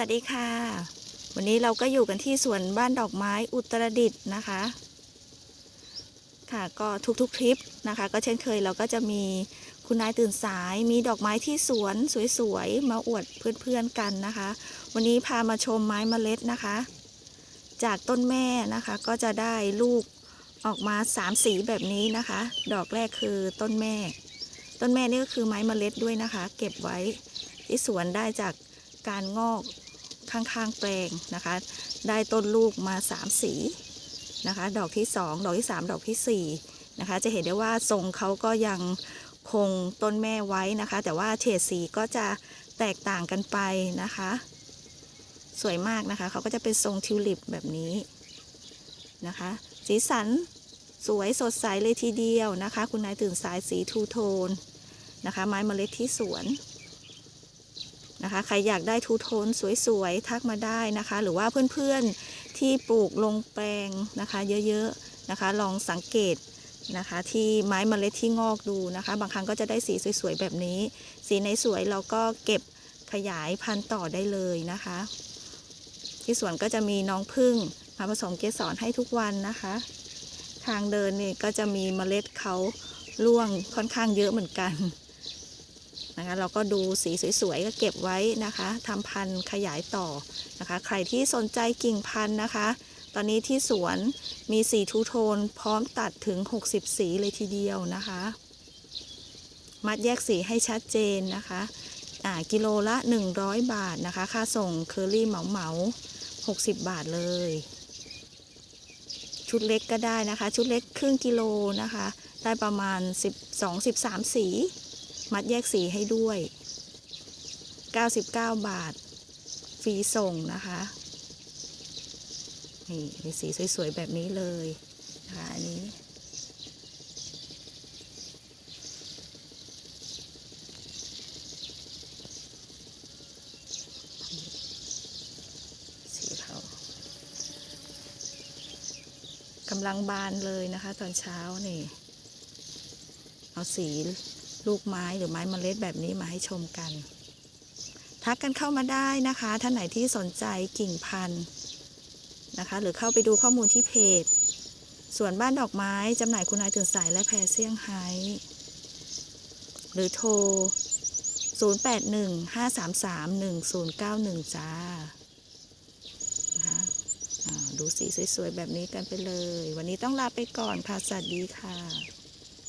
สวัสดีค่ะ วันนี้เราก็อยู่กันที่สวนบ้านดอกไม้อุตรดิตถ์นะคะ ค่ะก็ทุกๆทริปนะคะ ก็เช่นเคยเราก็จะมีคุณนายตื่นสายมีดอกไม้ที่สวนสวยๆ มาอวดเพื่อนๆกันนะคะ วันนี้พามาชมไม้เมล็ดนะคะ จากต้นแม่นะคะก็จะได้ลูกออกมาสามสีแบบนี้นะคะ ดอกแรกคือต้นแม่ ต้นแม่นี่ก็คือไม้เมล็ดด้วยนะคะ เก็บไว้ที่สวนได้จากการงอก ข้างๆแปลงนะคะ ได้ต้นลูกมาสามสีนะคะ ดอกที่สองดอกที่สามดอกที่สี่นะคะ จะเห็นได้ว่าทรงเขาก็ยังคงต้นแม่ไว้นะคะ แต่ว่าเฉดสีก็จะแตกต่างกันไปนะคะ สวยมากนะคะ เขาก็จะเป็นทรงทิวลิปแบบนี้นะคะ สีสันสวยสดใสเลยทีเดียวนะคะ คุณนายตื่นสายสีทูโทนนะคะ ไม้เมล็ดที่สวน นะคะ ใครอยากได้ทูโทนสวยๆ ทักมาได้นะคะ หรือว่าเพื่อนๆที่ปลูกลงแปลงนะคะ เยอะๆนะคะ ลองสังเกตนะคะ ที่ไม้เมล็ดที่งอกดูนะคะ บางครั้งก็จะได้สีสวยๆ แบบนี้ สีในสวยเราก็เก็บขยายพันธุ์ต่อได้เลยนะคะ ที่สวนก็จะมีน้องพึ่งมาผสมเกสรให้ทุกวันนะคะ ทางเดินนี่ก็จะมีเมล็ดเขาร่วงค่อนข้างเยอะเหมือนกัน นะคะ เราก็ดูสีสวยๆก็เก็บไว้นะคะทำพันธุ์ขยายต่อนะคะ ใครที่สนใจกิ่งพันธุ์นะคะ ตอนนี้ที่สวนมีสีทูโทน พร้อมตัดถึง 60 สีเลยทีเดียวนะคะ มัดแยกสีให้ชัดเจนนะคะอ่ากิโลละ 100 บาทนะคะ ค่าส่งเคอรี่เหมาเหมา60 บาทเลย ชุดเล็กก็ได้นะคะ ชุดเล็กครึ่งกิโลนะคะ ได้ประมาณ 12-13 สี มัดแยกสีให้ด้วย 99 บาท ฟรีส่งนะคะ นี่เป็นสีสวยๆ แบบนี้เลยนะคะอันนี้ สีเขากำลังบานเลยนะคะตอนเช้านี่ เอาสี ลูกไม้หรือไม้เมล็ดแบบนี้มาให้ชมกัน ทักกันเข้ามาได้นะคะ ท่านไหนที่สนใจกิ่งพันธุ์นะคะ หรือเข้าไปดูข้อมูลที่เพจสวนบ้านดอกไม้จำหน่ายคุณนายตื่นสายและแพรเซี่ยงไฮ้หรือโทร 0815331091 จ้านะคะอ่าดูสีสวยๆ แบบนี้กันไปเลย วันนี้ต้องลาไปก่อนค่ะ สวัสดีค่ะ